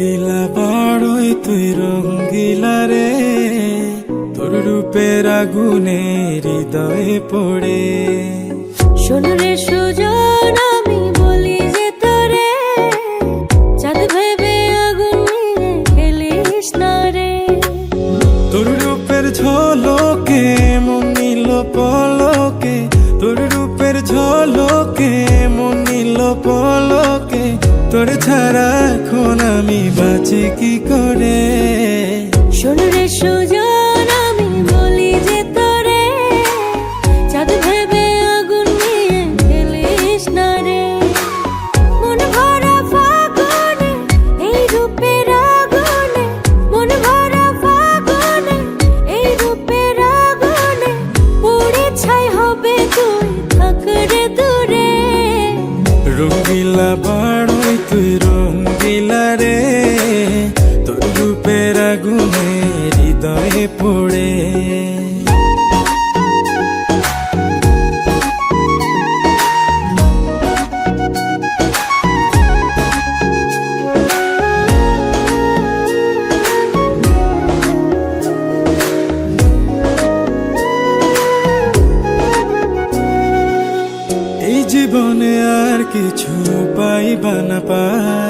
রঙ্গিলা বাড়ই তুই রঙ্গিলা রে। তোর রূপের আগুনে হৃদয়ে পড়ে। শোনো রে বাঁচি কি করে? রূপের আগুনে হৃদয়ে পড়ে এই জীবনে আর কিছু পাইবা না পাই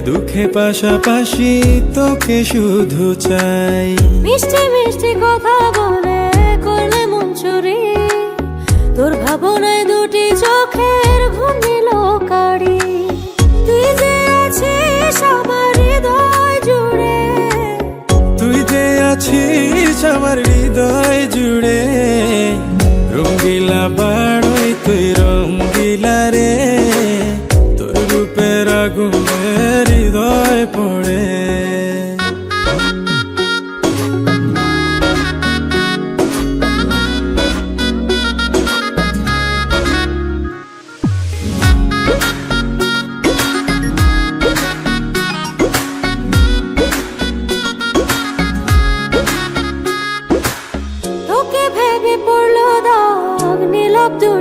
দুঃখে পাশাপাশি তোকে শুধু চাই। মিষ্টি মিষ্টি কথা বলে করলে মন চুরি তোর ভাবনায় দুটি চোখের ঘুম নিল কারি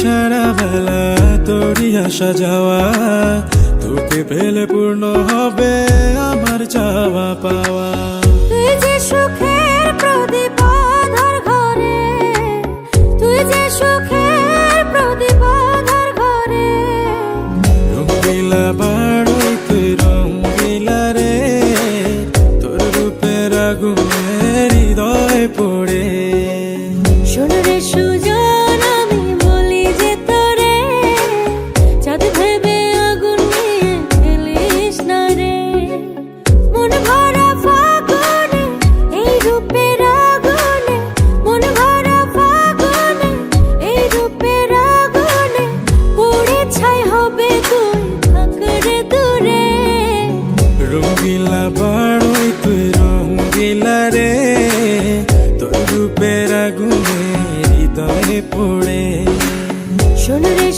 সারা বেলা তোরই আসা যাওয়া তোকে পেলে পূর্ণ হবে আমার চাওয়া পাওয়া। পড়ে। শোন রে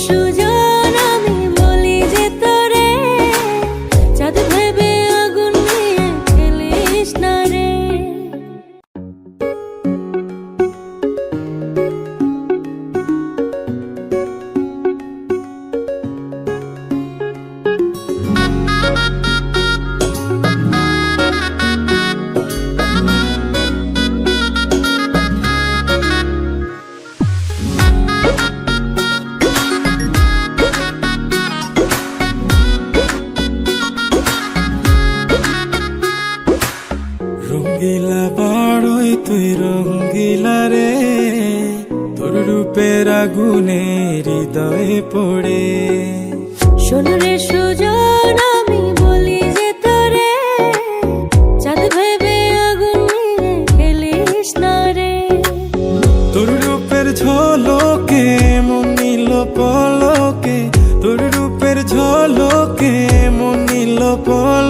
রঙ্গিলা বাড়ই তুই রঙ্গিলা রে। তোর রূপের আগুনে হৃদয়ে পড়ে। শুনরে সুজন আমি বলি যে তোরে চাঁদ ভেবে আগুন নিয়ে খেলিস না রে। তোর রূপের ঝলকে মনিল পলকে। তোর রূপের ঝলকে মনিল নিল পল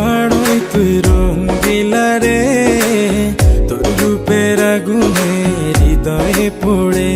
হৃদয়ে পড়ে।